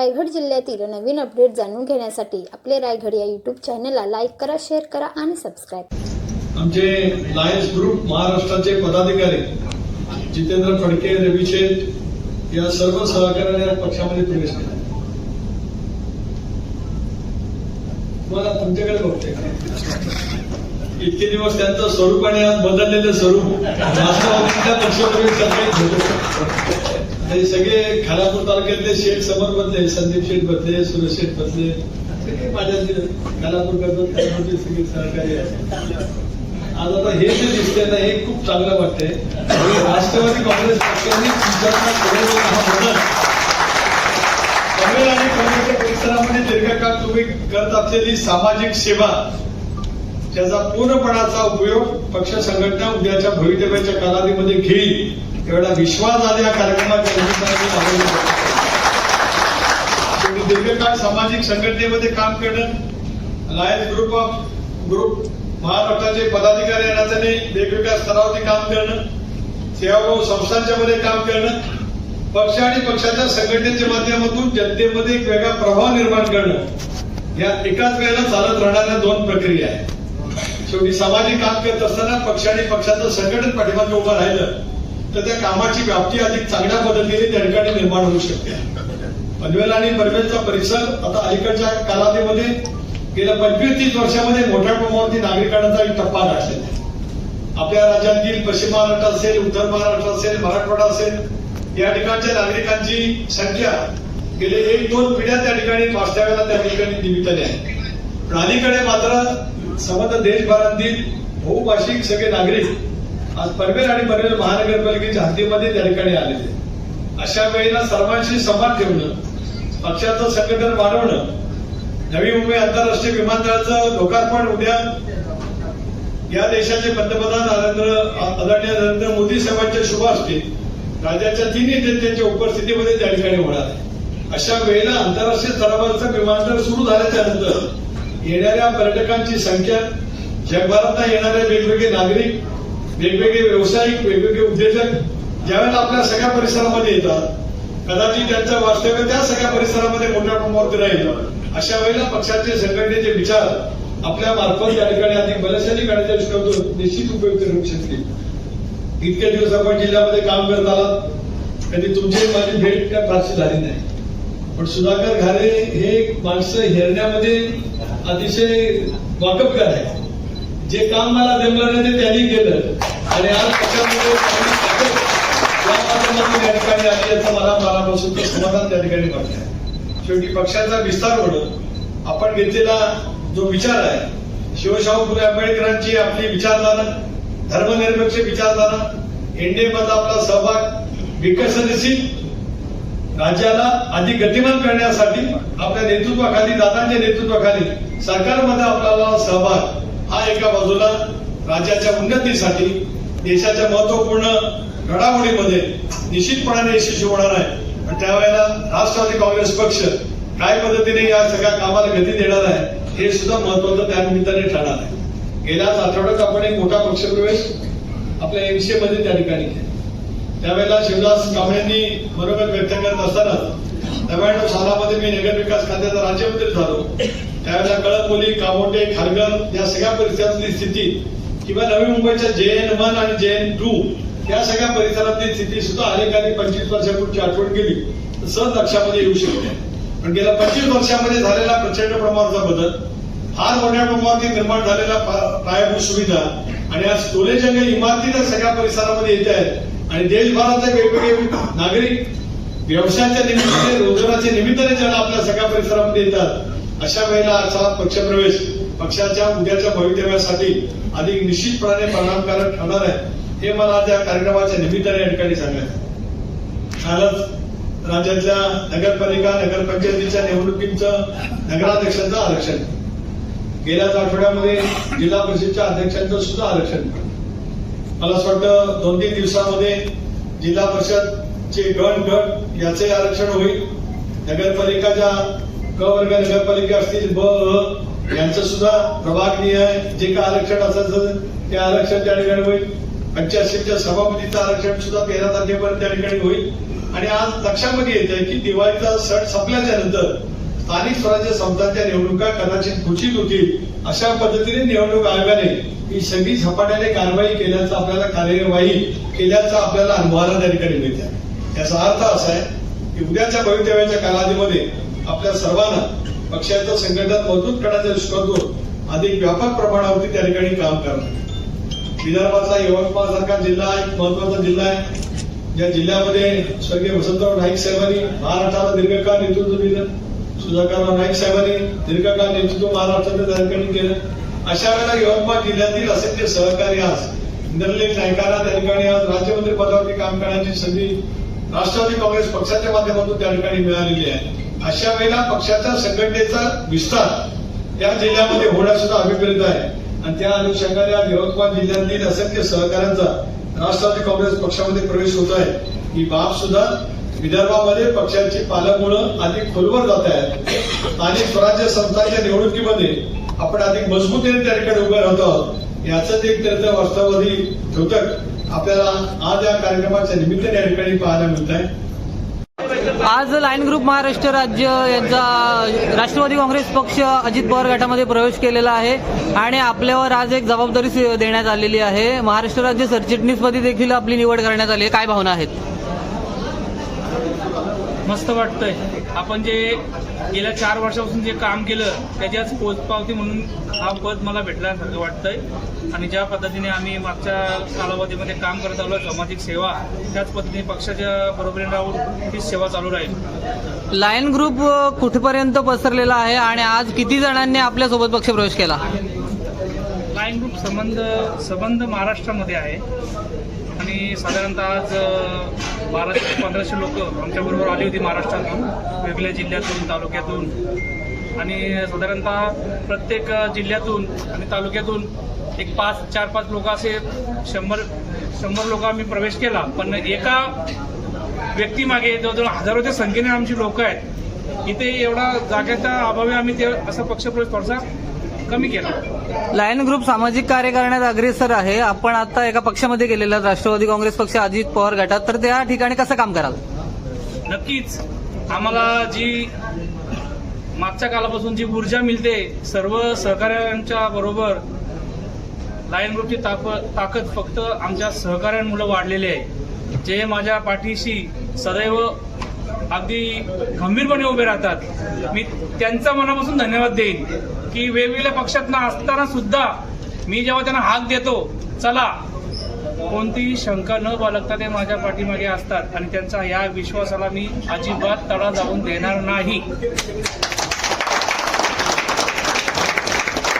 रायगड जिल्ह्यातील नवीन अपडेट जाणून घेण्यासाठी आपले रायगड या यूट्यूब चॅनलला लाईक करा शेअर करा आणि सबस्क्राईब आमचे लायन्स ग्रुप महाराष्ट्राचे पदाधिकारी जितेंद्र फडके रवी शेठ या सर्व सहकार्याने या पक्षामध्ये प्रवेश केला. मला तुमच्याकडे बघते इतके दिवस त्यांचं स्वरूप आणि आज बदललेलं स्वरूप. राष्ट्रवादीच्या पक्षप्रवेश हे सगळे खालापूर तालुक्यातले शेठ समर बदले संदीप शेठ बदले सुरेश शेठ बदले सगळे माझ्या खालापूर करतात सगळे सहकारी आज आता हे जे दिसतंय ना हे खूप चांगलं वाटतंय. राष्ट्रवादी काँग्रेस पक्षाने तुमच्याकडनं पनवेल आणि पनवेलच्या परिसरामध्ये दीर्घकाळ तुम्ही करत असलेली सामाजिक सेवा त्याचा पूर्णपणाचा उपयोग पक्ष संघटना उद्याच्या भवितव्याच्या कालावधीमध्ये घेईल. एवढा विश्वास आज या कार्यक्रमाच्या दीर्घकाळ सामाजिक संघटनेमध्ये काम करणं लायन्स ग्रुप ऑफ ग्रुप महाराष्ट्राचे पदाधिकारी या नात्याने वेगवेगळ्या स्तरावरती काम करणं सेवाभाऊ संस्थांच्या मध्ये काम करणं पक्ष आणि पक्षाच्या संघटनेच्या माध्यमातून जनतेमध्ये एक वेगळा प्रभाव निर्माण करणं या एकाच वेळेला चालत राहणाऱ्या दोन प्रक्रिया आहेत. शेवटी सामाजिक काम करत असताना पक्ष आणि पक्षाचं संघटन पाठीमागे उभं राहिलं तर त्या कामाची व्याप्ती अधिक चांगल्या पद्धतीने त्या ठिकाणी निर्माण होऊ शकते. पनवेल आणि पनवेलचा परिसर आता अलीकडच्या कालावधीमध्ये गेल्या पंचवीस तीस वर्षामध्ये मोठ्या प्रमाणावरती नागरिकांचा एक टप्पा गाठलेला आहे. आपल्या राज्यातील पश्चिम महाराष्ट्र असेल उत्तर महाराष्ट्र असेल मराठवाडा असेल या ठिकाणच्या नागरिकांची संख्या गेले एक दोन पिढ्या त्या ठिकाणी वास्तव्याला त्या ठिकाणी निमित्ताने आहे. पण अलीकडे मात्र समग्र देशभरातील बहुभाषिक सगळे नागरिक आज पनवेल आणि पनवेल महानगरपालिकेच्या हद्दीमध्ये त्या ठिकाणी आलेले अशा वेळेला सर्वांशी संवाद ठेवणं पक्षाचं संघटन वाढवणं नवी मुंबई आंतरराष्ट्रीय विमानतळाचं लोकार्पण उद्या या देशाचे पंतप्रधान नरेंद्र आदरणीय नरेंद्र मोदी साहेबांच्या शुभ राज्याच्या तिन्ही नेत्यांच्या उपस्थितीमध्ये त्या ठिकाणी होणार आहे. अशा वेळेला आंतरराष्ट्रीय स्तरावरचं विमानतळ सुरू झाल्याच्यानंतर येणाऱ्या पर्यटकांची संख्या जगभरात येणारे वेगवेगळे नागरिक वेगवेगळे व्यावसायिक वेगवेगळे उद्योजक ज्यावेळेला आपल्या सगळ्या परिसरामध्ये येतात कदाचित त्यांचं वास्तव्य त्या सगळ्या परिसरामध्ये मोठ्या प्रमाणावरती राहील. अशा वेळेला पक्षाचे संघटनेचे विचार आपल्या मार्फत या ठिकाणी अधिक बलशाली करण्याच्या दृष्टीकोनातून निश्चित उपयुक्त ठरू शकतील. इतके दिवस आपण जिल्ह्यामध्ये काम करत आलात कधी तुमची माझी भेट काय प्राप्त झाली नाही. पण सुधाकर घारे हे माणसं हेरण्यामध्ये अतिशय वाकबगार आहे जे काम मला जमलं नाही ते त्यांनी केलं. आणि आज त्याच्यामध्ये या ठिकाणी याचं मला मनापासून समाधान त्या ठिकाणी वाटतंय शेवटी पक्षाचा विस्तार होणं आपण घेतलेला जो विचार आहे शिवशाहू फुले आंबेडकरांची आपली विचारधारा धर्मनिरपेक्ष विचारधारा एनडीएमध्ये आपला सहभाग विकसनशील राज्याला अधिक गतिमान करण्यासाठी आपल्या नेतृत्वाखाली दादांच्या नेतृत्वाखाली सरकारमध्ये आपल्याला सहभाग हा एका बाजूला राज्याच्या उन्नतीसाठी देशाच्या महत्त्वपूर्ण घडामोडीमध्ये निश्चितपणाने यशस्वी होणार आहे. पण त्यावेळेला राष्ट्रवादी काँग्रेस पक्ष काय पद्धतीने या सगळ्या कामाला गती देणार आहे हे सुद्धा महत्वाचं त्या निमित्ताने ठरणार आहे. गेल्याच आठवड्यात आपण एक मोठा पक्षप्रवेश आपल्या एमसीए मध्ये त्या ठिकाणी केला. त्यावेळेला शिवदास कांबळेंनी बरोबर व्यक्त करत असताना नव्याण्णव सालामध्ये मी नगर विकास खात्याचा राज्यमंत्री झालो. त्यावेळेला कळंबोली कामोटे खारघर या सगळ्या परिसरातली स्थिती. किंवा नवी मुंबईच्या जे एन वन आणि जे एन टू या सगळ्या परिसरातली स्थिती सुद्धा अनेकांनी पंचवीस वर्षापूर्वीची आठवण केली. सहज लक्षामध्ये येऊ शकते. पण गेल्या पंचवीस वर्षामध्ये झालेला प्रचंड प्रमाणाचा बदल फार मोठ्या प्रमाणावरती निर्माण झालेला पायाभूत सुविधा आणि आज स्टोरेज इमारती त्या सगळ्या परिसरामध्ये येत आहेत. आणि देशभरातले वेगवेगळे नागरिक व्यवसायाच्या निमित्ताने रोजगाराच्या निमित्ताने ज्याला आपल्या सगळ्या परिसरामध्ये येतात अशा वेळेला असा पक्षप्रवेश पक्षाच्या उद्याच्या भवितव्यासाठी अधिक निश्चितपणाने परिणामकारक ठरणार आहे हे मला त्या कार्यक्रमाच्या निमित्ताने या ठिकाणी सांगायचं कालच राज्यातल्या नगरपालिका नगरपंचायतीच्या निवडणुकीचं नगराध्यक्षांचं आरक्षण. गेल्याच आठवड्यामध्ये जिल्हा परिषदच्या अध्यक्षांचं सुद्धा आरक्षण. मला असं वाटतं दोन तीन दिवसामध्ये जिल्हा परिषदचे गण गट याचे आरक्षण होईल. नगरपालिकाच्या क वर्ग नगरपालिका असतील ब अ यांचं सुद्धा प्रभागनीय जे काय आरक्षण असायचं ते आरक्षण त्या ठिकाणी होईल. पंचायतच्या सभापतीचं आरक्षण सुद्धा तेरा तारखेपर्यंत त्या ठिकाणी होईल. आणि आज लक्षामध्ये येत आहे की दिवाळीचा सण संपल्याच्या नंतर स्थानिक स्वराज्य संस्थांच्या निवडणुका कदाचित घोषित होतील अशा पद्धतीने निवडणूक आयोगाने ही सगळी झपाट्याने कारवाई केल्याचा आपल्याला कार्यवाही केल्याचा आपल्याला अनुभवाला त्या ठिकाणी मिळत आहे याचा अर्थ असा आहे की उद्याच्या भवितव्याच्या कालावधीमध्ये आपल्या सर्वांना पक्षाचं संघटन मजबूत करण्याच्या दृष्टिकोनातून अधिक व्यापक प्रमाणावरती त्या ठिकाणी काम करणं विदर्भातला यवतमाळ सारखा जिल्हा एक महत्त्वाचा जिल्हा आहे. ज्या जिल्ह्यामध्ये स्वर्गीय वसंतराव नाईक साहेबांनी महाराष्ट्राला दीर्घकाळ नेतृत्व दिलं सुधाकरराव नाईक साहेबांनी दीर्घकाळ नेतृत्व महाराष्ट्राच्या त्या ठिकाणी केलं. अशा वेळेला यवतमाळ जिल्ह्यातील असंख्य सहकारी आज इंद्रलेख नायकांना त्या ठिकाणी आज राज्यमंत्री पदावरती काम करण्याची संधी राष्ट्रवादी काँग्रेस पक्षाच्या माध्यमातून त्या ठिकाणी मिळालेली आहे. अशा वेळेला पक्षाच्या संघटनेचा विस्तार या जिल्ह्यामध्ये होणं सुद्धा अभिप्रेत आहे. आणि त्या अनुषंगाने आज यवतमाळ जिल्ह्यातील असंख्य सहकाऱ्यांचा राष्ट्रवादी काँग्रेस पक्षामध्ये प्रवेश होत आहे. ही बाब सुद्धा विदर्भामध्ये पक्षाची पालकमुळं अधिक खोलवर जात आहेत. आणि स्वराज्य संस्थांच्या निवडणुकीमध्ये आपण अधिक मजबूतीने त्या ठिकाणी उभे राहतो आहोत. एक त्याचं वास्तववादी घटक आपल्याला आज या कार्यक्रमाच्या निमित्ताने या ठिकाणी पाहायला मिळत आहे आज लाईन ग्रुप महाराष्ट्र राज्य यांचा राष्ट्रवादी काँग्रेस पक्ष अजित पवार गटामध्ये प्रवेश केलेला आहे आणि आपल्यावर आज एक जबाबदारी देण्यात आलेली आहे. महाराष्ट्र राज्य सरचिटणीसमध्ये देखील आपली निवड करण्यात आली आहे. काय भावना आहेत? मस्त वाटतंय. आपण जे गेल्या चार वर्षापासून जे काम केलं त्याच्याच पोचपावती म्हणून हा पद मला भेटल्यासारखं वाटतंय. आणि ज्या पद्धतीने आम्ही मागच्या कालावधीमध्ये काम करत आलो सामाजिक सेवा त्याच पद्धतीने पक्षाच्या बरोबरीने राहून ही सेवा चालू राहील. लायन ग्रुप कुठपर्यंत पसरलेला आहे आणि आज किती जणांनी आपल्यासोबत पक्ष प्रवेश केला? लाईन ग्रुप संबंध संबंध महाराष्ट्रामध्ये आहे. आणि साधारणतः आज बाराशे ते पंधराशे लोक आमच्याबरोबर आली होती महाराष्ट्रातून वेगवेगळ्या जिल्ह्यातून तालुक्यातून. आणि साधारणतः प्रत्येक जिल्ह्यातून आणि तालुक्यातून एक पाच चार पाच लोक असे शंभर शंभर लोक आम्ही प्रवेश केला. पण एका व्यक्तीमागे जवळजवळ हजारोच्या संख्येने आमची लोक आहेत. इथे एवढा जागेच्या अभावी आम्ही ते असा पक्षप्रवेश थोडासा कमी केला. लायन ग्रुप सामाजिक कार्य करण्यात अग्रेसर आहे. आपण आता एका पक्षामध्ये गेलेला राष्ट्रवादी काँग्रेस पक्ष अजित पवार गटात. तर त्या ठिकाणी कसं काम कराल? नक्कीच. आम्हाला जी मागच्या कालापासून जी ऊर्जा मिळते सर्व सहकाऱ्यांच्या बरोबर लायन ग्रुपची ताक- ताकद फक्त आमच्या सहकाऱ्यांमुळे वाढलेली आहे. जे माझ्या पाठीशी सदैव अगदी गंभीरपणे उभे राहतात. मी त्यांचा मनापासून धन्यवाद देईन. की वेगवेगळ्या पक्षात असताना सुद्धा मी जेव्हा त्यांना हाक देतो चला कोणतीही शंका न बाळगता ते माझ्या पाठीमागे असतात आणि त्यांचा या विश्वासाला मी अजिबात तडा जाऊन देणार नाही.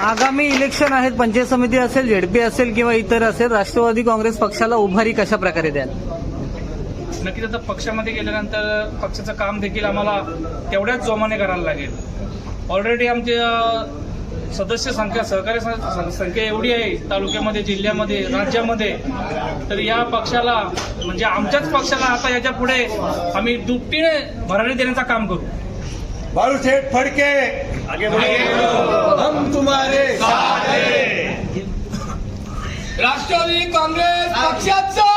आगामी इलेक्शन आहेत पंचायत समिती असेल झेडपी असेल किंवा इतर असेल राष्ट्रवादी काँग्रेस पक्षाला उभारी कशा प्रकारे द्याल? नक्कीच आता पक्षामध्ये गेल्यानंतर पक्षाचं काम देखील आम्हाला तेवढ्याच जोमाने करायला लागेल. ऑलरेडी आमच्या सदस्य संख्या सहकारी संख्या एवढी आहे तालुक्यामध्ये जिल्ह्यामध्ये राज्यामध्ये. तर या पक्षाला म्हणजे आमच्याच पक्षाला आता याच्यापुढे आम्ही दुपटीने भरारी देण्याचं काम करू. बाळूशेठ फडके. हम तुम्हारे राष्ट्रवादी काँग्रेस पक्षाचा.